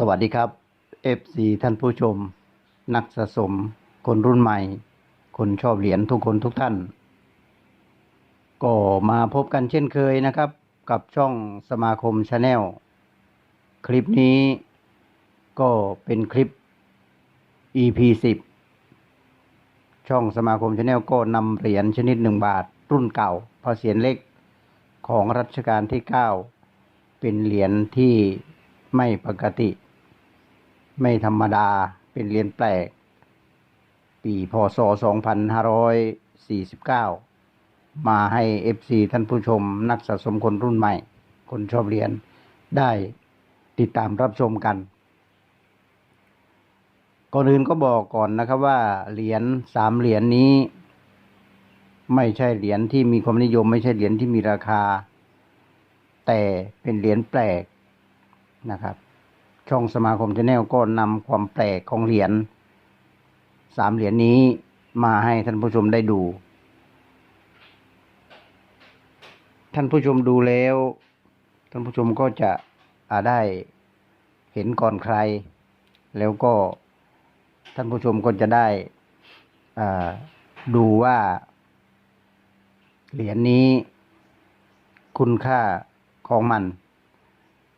สวัสดีครับ FC ท่านผู้ชม นักสะสม คนรุ่นใหม่ คนชอบเหรียญทุกคนทุกท่าน ก็มาพบกันเช่นเคยนะครับ กับช่องสมาคมชาแนลคลิปนี้ก็เป็นคลิป EP 10 ช่องสมาคมชาแนลก็นำเหรียญชนิดหนึ่งบาท รุ่นเก่าพอเสียนเล็กของรัชกาลที่ 9 เป็นเหรียญที่ไม่ปกติ ไม่ธรรมดาเป็นเหรียญแปลก ปีพศ 2549 มาให้ FC ท่านผู้ชมนักสะสมคนรุ่นใหม่ คนชอบเรียญได้ติดตามรับชมกัน ก่อนอื่นก็บอกก่อนนะครับว่าเหรียญสามเหรียญนี้ ไม่ใช่เหรียญที่มีความนิยม ไม่ใช่เหรียญที่มีราคา แต่เป็นเหรียญแปลกนะครับ ช่องสมาคมชาแนลก็นำความแปลกของเหรียญสามเหรียญนี้มาให้ท่านผู้ชมได้ดู ท่านผู้ชมดูแล้ว ท่านผู้ชมก็จะอาได้เห็นก่อนใคร แล้วก็ท่านผู้ชมก็จะได้ดูว่าเหรียญนี้คุณค่าของมัน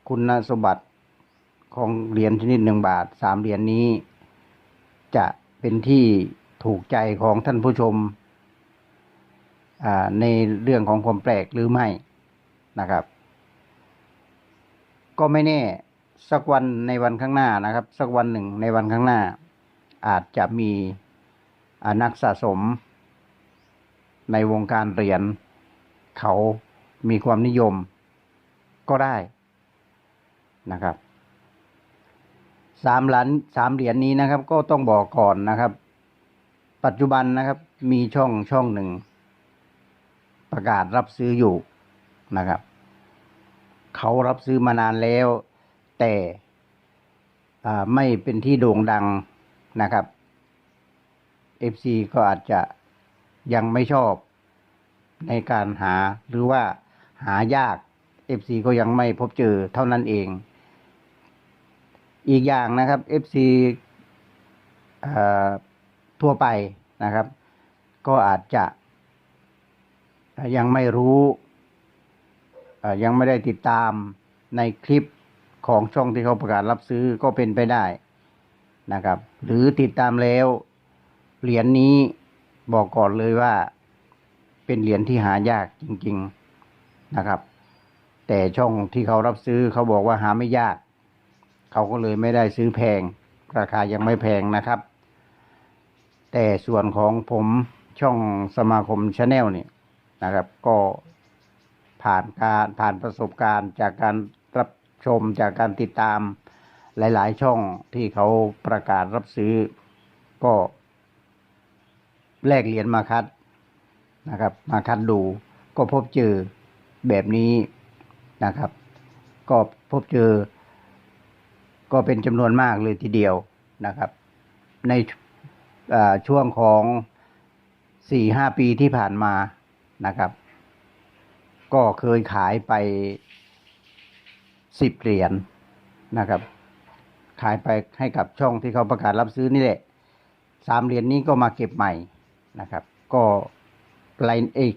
คุณสมบัติ ของเหรียญชนิดหนึ่งบาทสามเหรียญนี้ จะเป็นที่ถูกใจของท่านผู้ชมในเรื่องของความแปลกหรือไม่นะครับ ก็ไม่แน่สักวันในวันข้างหน้านะครับ สักวันหนึ่งในวันข้างหน้า อาจจะมีนักสะสม ในวงการเหรียญเขามีความนิยมก็ได้นะครับ สามล้านสามเหรียญนี้นะครับ ก็ต้องบอกก่อนนะครับ ปัจจุบันนะครับ มีช่องช่องหนึ่ง ประกาศรับซื้ออยู่นะครับ เขารับซื้อมานานแล้ว แต่ไม่เป็นที่โด่งดังนะครับ FC ก็อาจจะยังไม่ชอบในการหาหรือว่าหายาก FC ก็ยังไม่พบเจอเท่านั้นเอง อีกอย่างนะครับ FC เอ่อทั่วไปนะครับ ก็อาจจะยังไม่รู้ยังไม่ได้ติดตามในคลิปของช่องที่เขาประกาศรับซื้อก็เป็นไปได้นะครับ หรือติดตามแล้วเหรียญนี้บอกก่อนเลยว่าเป็นเหรียญที่หายากจริง ๆนะครับ แต่ช่องที่เขารับซื้อเขาบอกว่าหาไม่ยาก เขาก็เลยไม่ได้ซื้อแพง ราคายังไม่แพงนะครับ แต่ส่วนของผมช่องสมาคมชาแนลนี่นะครับ ก็ผ่านการผ่านประสบการณ์จากการรับชมจากการติดตามหลาย ๆ ช่องที่เขาประกาศรับซื้อก็แลกเหรียญมาคัดนะครับ มาคัดดูก็พบเจอแบบนี้นะครับ ก็พบเจอ ก็เป็นจำนวนมากเลยทีเดียวนะครับ ในช่วงของสี่ห้าปีที่ผ่านมานะครับ ก็เคยขายไปสิบเหรียญนะครับ ขายไปให้กับช่องที่เขาประกาศรับซื้อนี่แหละสามเหรียญนี้ก็มาเก็บใหม่นะครับ ก็ไลน์เอก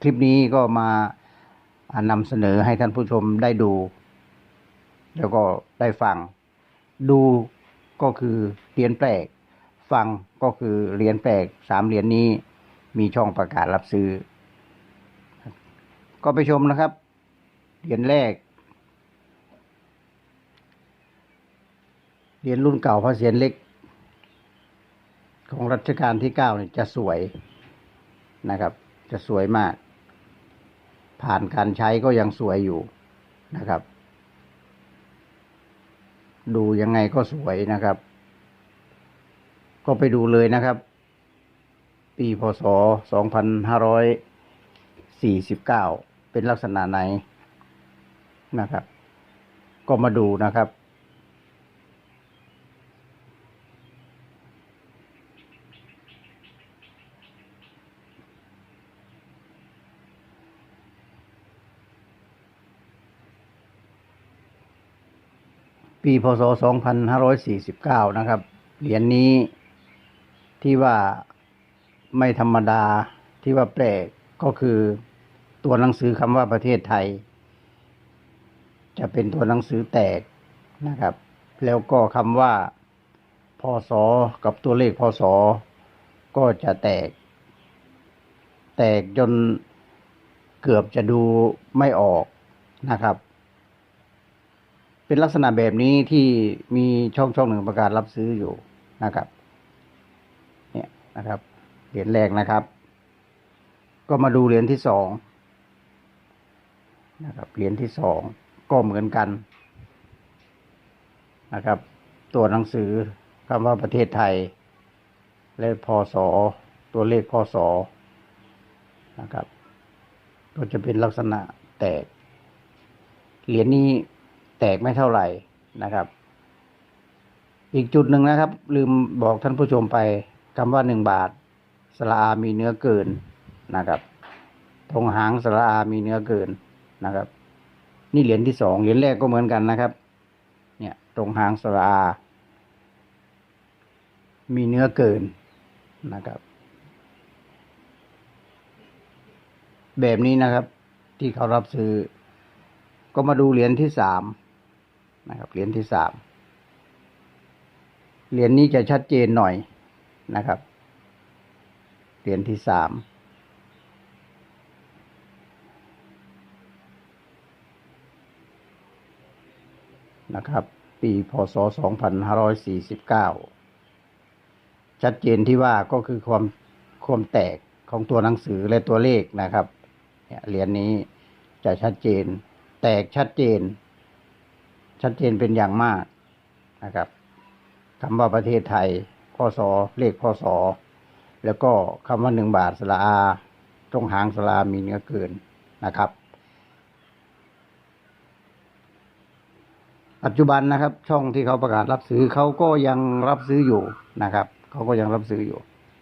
คลิปนี้ก็มานำเสนอให้ท่านผู้ชมได้ดู แล้วก็ได้ฟัง ดูก็คือเรียญแปลก ฟังก็คือเหรียญแปลกสามเหรียญนี้มีช่องประกาศรับซื้อ ก็ไปชมนะครับเหรียญแรกเหรียญรุ่นเก่าพระเศียรเล็ก ของรัชกาลที่เก้าเนี่ยจะสวยนะครับ จะสวยมาก ผ่านการใช้ก็ยังสวยอยู่นะครับ ดูยังไงก็สวยนะครับ ก็ไปดูเลยนะครับ ปีพศ 2549 เป็นลักษณะไหนนะครับ ก็มาดูนะครับ ปีพศ 2549 นะครับ เหรียญนี้ที่ว่าไม่ธรรมดาที่ว่าแปลกก็คือตัวหนังสือคำว่าประเทศไทย จะเป็นตัวหนังสือแตกนะครับ แล้วก็คำว่าพศกับตัวเลขพศก็จะแตก แตกจนเกือบจะดูไม่ออกนะครับ เป็นลักษณะแบบนี้ที่มีช่องช่องหนึ่งประกาศรับซื้ออยู่นะครับ เนี่ยนะครับ เหรียญแรกนะครับ ก็มาดูเหรียญที่สองนะครับ เหรียญที่สองก็เหมือนกันนะครับ ตัวหนังสือคำว่าประเทศไทย และพศตัวเลขพศนะครับ ก็จะเป็นลักษณะแตก เหรียญนี้ แตกไม่เท่าไหร่นะครับ อีกจุดหนึ่งนะครับ ลืมบอกท่านผู้ชมไปคำว่าหนึ่งบาทสระอามีเนื้อเกินนะครับ ตรงหางสระอามีเนื้อเกินนะครับ นี่เหรียญที่สองเหรียญแรกก็เหมือนกันนะครับ เนี่ยตรงหางสระอา มีเนื้อเกินนะครับ แบบนี้นะครับ ที่เขารับซื้อ ก็มาดูเหรียญที่สาม นะครับเหรียญที่สามเหรียญนี้จะชัดเจนหน่อยนะครับเหรียญที่สามนะครับ ปีพศสองพันห้าร้อยสี่สิบเก้าชัดเจนที่ว่าก็คือความความแตกของตัวหนังสือและตัวเลขนะครับเนี่ยเหรียญนี้จะชัดเจน แตกชัดเจน ชัดเจนเป็นอย่างมากนะครับคำว่าประเทศไทยพศเลขพศแล้วก็คำว่าหนึ่งบาทสลาตรงหางสลามีเนื้อเกินนะครับ ปัจจุบันนะครับ ช่องที่เขาประกาศรับซื้อเขาก็ยังรับซื้ออยู่นะครับเขาก็ยังรับซื้ออยู่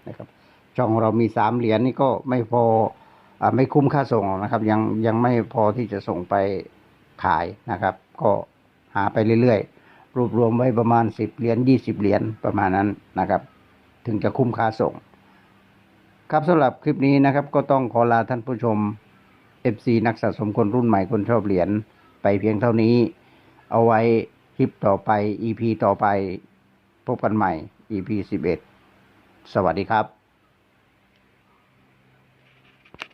นะครับ ช่องเรามีสามเหรียญนี่ก็ไม่พออ่าไม่คุ้มค่าส่งนะครับ ยังยังไม่พอที่จะส่งไปขายนะครับ ก็ หาไปเรื่อยๆ รวบรวมไว้ประมาณสิบเหรียญยี่สิบเหรียญประมาณนั้นนะครับ ถึงจะคุ้มค่าส่ง ครับสำหรับคลิปนี้นะครับ ก็ต้องขอลาท่านผู้ชม FC นักสะสมคนรุ่นใหม่คนชอบเหรียญไปเพียงเท่านี้ เอาไว้คลิปต่อไป EP ต่อไปพบกันใหม่ EP 11 สวัสดีครับ